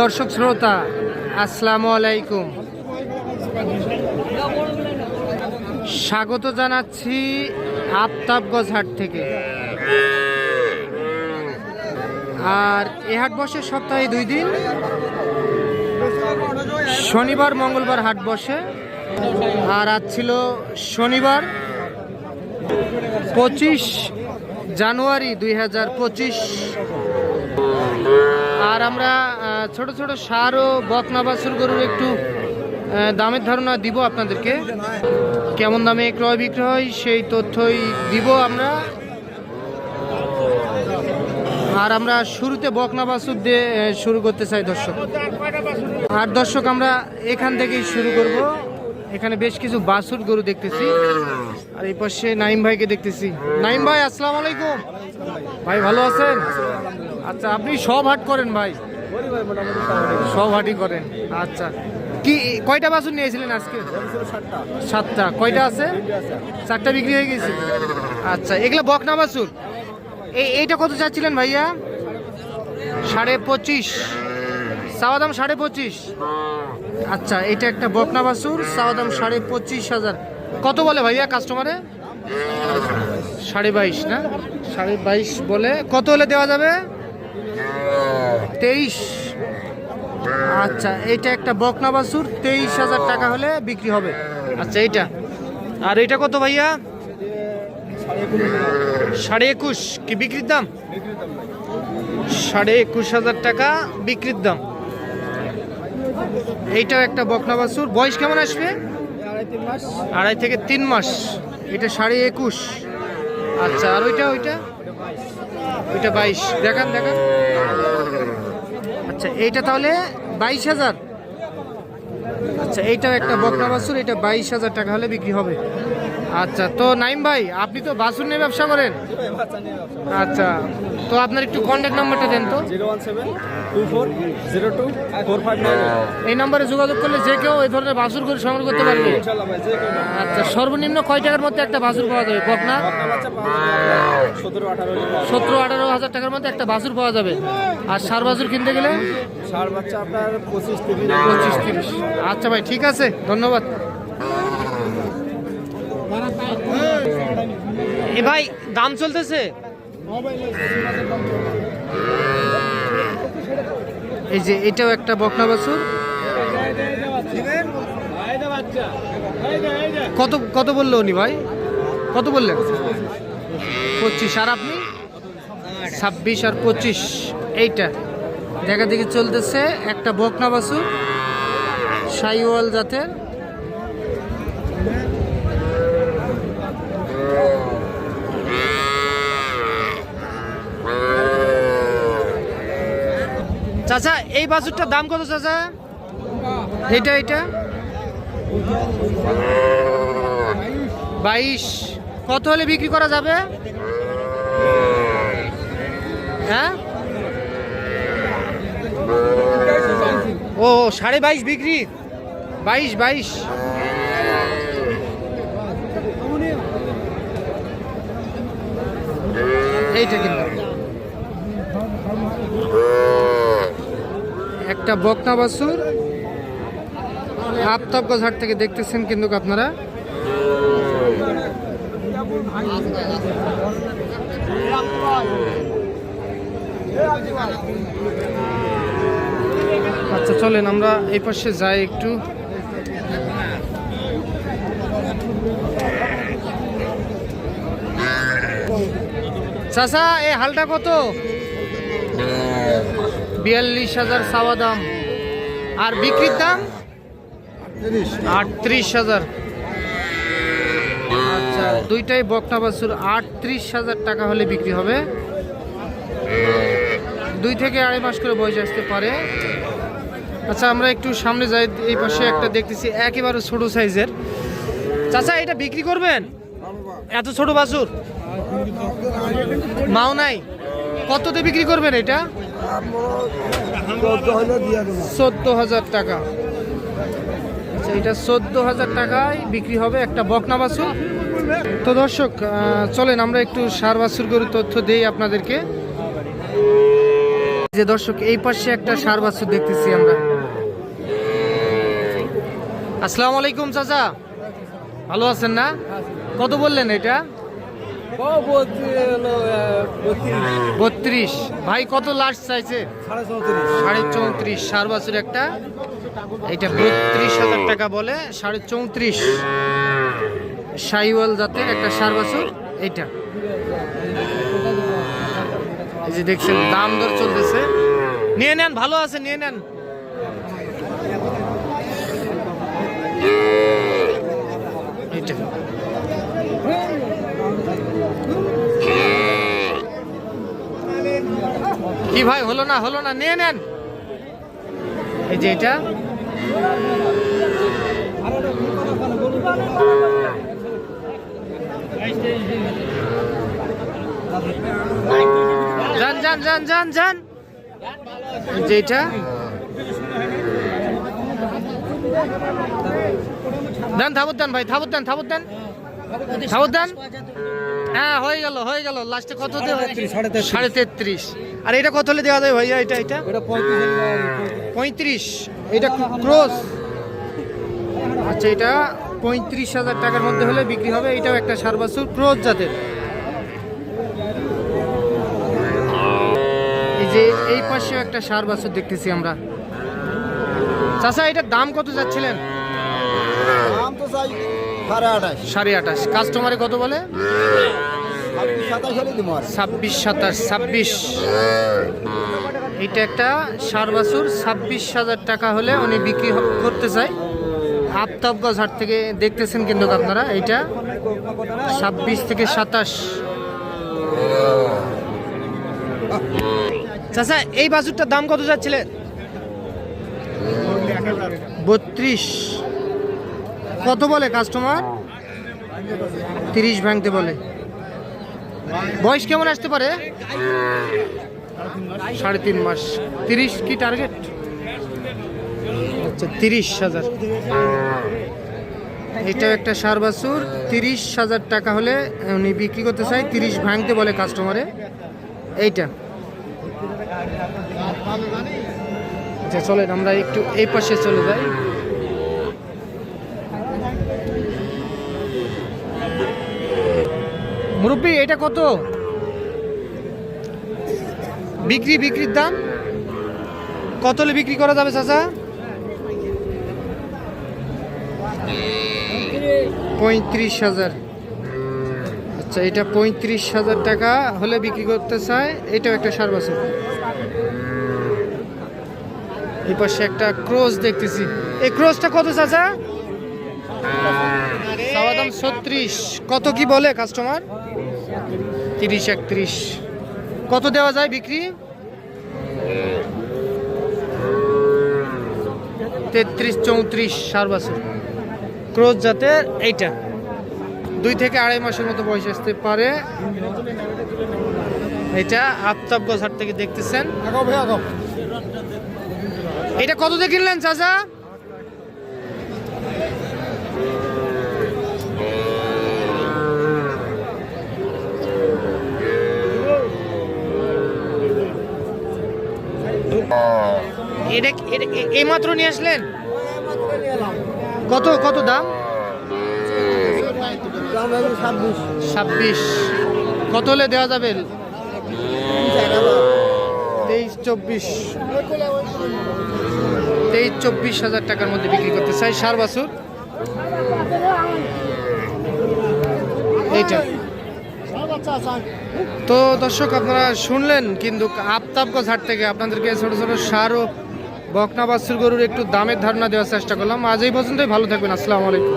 দর্শক শ্রোতা, আসসালামু আলাইকুম। স্বাগত জানাচ্ছি আফতাবগঞ্জ হাট থেকে। আর এ হাট বসে সপ্তাহে দুই দিন। শনিবার, মঙ্গলবার হাট বসে। আর আজ ছিল শনিবার, পঁচিশ জানুয়ারি দুই হাজার পঁচিশ। আর আমরা ছোট ছোট সার ও বকনা বাছুর গরুর একটু দামের ধারণা দিব আপনাদেরকে। কেমন দামে ক্রয় বিক্রয় হয় সেই তথ্যই দিব আমরা। আর আমরা শুরুতে বকনা বাছুর দিয়ে শুরু করতে চাই দর্শক। আর দর্শক, আমরা এখান থেকেই শুরু করব। এখানে বেশ কিছু বাছুর গরু দেখতেছি। আর এই পাশে নাইম ভাইকে দেখতেছি। নাইম ভাই, আসসালামু আলাইকুম। ভাই, ভালো আছেন? আচ্ছা আপনি সব হাট করেন ভাই? সব হাটই করেন আচ্ছা। কি, কয়টা বাছুর নিয়েছিলেন আজকে? সাতটা। কয়টা আছে? চারটা বিক্রি হয়ে গেছে? আচ্ছা এগুলো বকনা বাছুর? এই, এইটা কত চাচ্ছিলেন ভাইয়া? সাড়ে পঁচিশ। চাওয়া দাম সাড়ে পঁচিশ? আচ্ছা এটা একটা বকনা বাছুর, চাওয়া দাম সাড়ে পঁচিশ হাজার। কত বলে ভাইয়া কাস্টমারে সাড়ে বাইশ, না? সাড়ে বাইশ বলে। কত হলে দেওয়া যাবে? তেইশ। আচ্ছা এটা একটা বকনা বাছুর, তেইশ হাজার টাকা হলে বিক্রি হবে। আচ্ছা এইটা। আর এটা কত ভাইয়া? সাড়ে একুশ। কি বিক্রির দাম? সাড়ে একুশ হাজার টাকা বিক্রির দাম। এইটাও একটা বকনা বাছুর। বয়স কেমন আসবে? আড়াই থেকে তিন মাস। এটা সাড়ে একুশ। আচ্ছা আর ওইটা ওইটা? ওইটা বাইশ। দেখান দেখান। আচ্ছা এইটা তাহলে বাইশ হাজার? আচ্ছা এইটাও একটা বকরা বাছুর এটা বাইশ হাজার টাকা হলে বিক্রি হবে। আচ্ছা তো নাইম ভাই আপনি তো বাছুর নিয়ে ব্যবসা করেন? আচ্ছা তো আপনার একটু কন্ট্যাক্ট নাম্বারটা দেন তো। এই নাম্বারে যোগাযোগ করলে যে কেউ এই ধরনের বাছুর করে সংগ্রহ করতে পারবে। আচ্ছা সর্বনিম্ন কয় টাকার মধ্যে একটা বাছুর পাওয়া যাবে? বকনা? সতেরো আঠারো হাজার টাকার মধ্যে একটা বাছুর পাওয়া যাবে। আর সার বাছুর কিনতে গেলে? ষাট বাচ্চা আপনার পঁচিশ তিরিশ। পঁচিশ তিরিশ। আচ্ছা ভাই ঠিক আছে ধন্যবাদ। এ ভাই, দাম চলতেছে? এই যে এটাও একটা বকনা বাছুর। কত কত বলল উনি ভাই? কত বললেন? পঁচিশ। আর আপনি? ছাব্বিশ আর পঁচিশ। এইটা। দেখা দেখি চলতেছে একটা বকনা বাছুর সাইওয়াল জাতের। চাচা, এই বাছুরটার দাম কত চাচা? এটা এটা বাইশ। কত হলে বিক্রি করা যাবে? হ্যাঁ? ও, সাড়ে বাইশ বিক্রি। বাইশ বাইশ। এইটা কিন্তু একটা বকনা বাছুর। আফতাবগঞ্জ হাট থেকে দেখতেছেন কিন্তু আপনারা। আচ্ছা চলেন, আমরা এই পাশে যাই একটু। চাচা, এই হালটা কত? বিয়াল্লিশ হাজার সাওয়া দাম। আর বিক্রির দাম? আটত্রিশ হাজার। আচ্ছা দুইটাই বকনা বাছুর আটত্রিশ হাজার টাকা হলে বিক্রি হবে। দুই থেকে আড়াই মাস করে বয়স আসতে পারে। আচ্ছা আমরা একটু সামনে যাই এই পাশে একটা দেখতেছি একেবারে ছোট সাইজের। চাচা এটা বিক্রি করবেন? এত ছোট বাছুর? মাও নাই। কততে বিক্রি করবেন এটা? চোদ্দ হাজার টাকা। আচ্ছা এটা চোদ্দ হাজার টাকায় বিক্রি হবে একটা বকনা বাছুর। তো দর্শক চলেন, আমরা একটু সার বাছুর গরুর তথ্য দেই আপনাদেরকে। যে দর্শক, এই পাশে একটা সার বাছুর দেখতেছি আমরা। আসসালামু আলাইকুম, চাচা। ভালো আছেন না? কত বললেন এটা? বত্রিশ। ভাই, কত লাস্ট চাইছে সাড়ে চৌত্রিশ, সার বাছুর একটা। এটা বত্রিশ হাজার টাকা বলে, সাড়ে চৌত্রিশ। সাইওয়াল জাতের একটা সার বাছুর, এইটা। এই যে দেখছেন, দাম দর চলতেছে। নিয়ে নেন, ভালো আছে, নিয়ে নেন এইটা কি ভাই, হলো না হলো না, নিয়ে নেন। এই যে এটা। যান যান যান যান যান। এই যে এটা। দেন, থাবত দেন ভাই, থাবত দেন থাবত দেন। দেন হ্যাঁ হয়ে গেল হয়ে গেল। লাস্টে কত সাড়ে তেত্রিশ। আর এটা কত হলে দেওয়া যায় ভাইয়া? এটা এটা? পঁয়ত্রিশ এটা ক্রস। আচ্ছা এটা পঁয়ত্রিশ হাজার টাকার মধ্যে হলে বিক্রি হবে। এটাও একটা সারবাসুর ক্রস জাতের। এই যে এই পাশেও একটা সার বাছুর দেখতেছি আমরা। চাচা এটার দাম কত যাচ্ছিলেন? দাম তো চাই। সাড়ে আঠাশ। কাস্টমারে কত বলে? ছাব্বিশ সাতাশ ছাব্বিশ এটা একটা সার বাছুর ছাব্বিশ হাজার টাকা হলে উনি বিক্রি করতে চায়। আফতাবগঞ্জ হাট থেকে দেখতেছেন কিন্তু আপনারা এইটা ছাব্বিশ থেকে সাতাশ। চাচা এই বাছুরটার দাম কত যাচ্ছিলেন? বত্রিশ। কত বলে কাস্টমার তিরিশ ভাঙতে বলে। বয়স কেমন আসতে পারে? সাড়ে তিন মাস। তিরিশ কি টার্গেট আচ্ছা তিরিশ হাজার। এটা একটা সার বাছুর। তিরিশ হাজার টাকা হলে উনি বিক্রি করতে চাই তিরিশ ভাঙতে বলে কাস্টমারে এইটা। আচ্ছা চলেন, আমরা একটু এই পাশে চলে যাই। মুরব্বী, এটা কত? বিক্রি, বিক্রির দাম? কত হলে বিক্রি করা যাবে চাচা? পঁয়ত্রিশ হাজার। আচ্ছা এটা পঁয়ত্রিশ হাজার টাকা হলে বিক্রি করতে চায়, এটাও একটা সার বছর। এই পাশে একটা ক্রোজ দেখতেছি। এই ক্রোজটা কত চাওয়া দাম ছত্রিশ। কত কি বলে কাস্টমার তিরিশ একত্রিশ। কত দেওয়া যায় বিক্রি? তেত্রিশ চৌত্রিশ সার বছর ক্রোজ জাতের এইটা। দুই থেকে আড়াই মাসের মতো বয়স আসতে পারে। এটা আফতাবগঞ্জ হাট থেকে দেখতেছেন। এটা কত দিয়ে কিনলেন চাচা? এটা এটা- এ- এইমাত্র নিয়ে আসলেন? কত কত দাম? ছাব্বিশ। কত হলে দেওয়া যাবে? তেইশ, চব্বিশ। তেইশ, চব্বিশ হাজার টাকার মধ্যে বিক্রি করতে চাই। সার বাছুর? এইটা। তো দর্শক, আপনারা শুনলেন কিন্তু আফতাবগঞ্জ হাট থেকে? আপনাদেরকে ছোট ছোট সার ও বকনা বাসুর গরুর একটু দামের ধারণা দেওয়ার চেষ্টা করলাম। আজ এই পর্যন্তই, ভালো থাকবেন। আসসালামু আলাইকুম।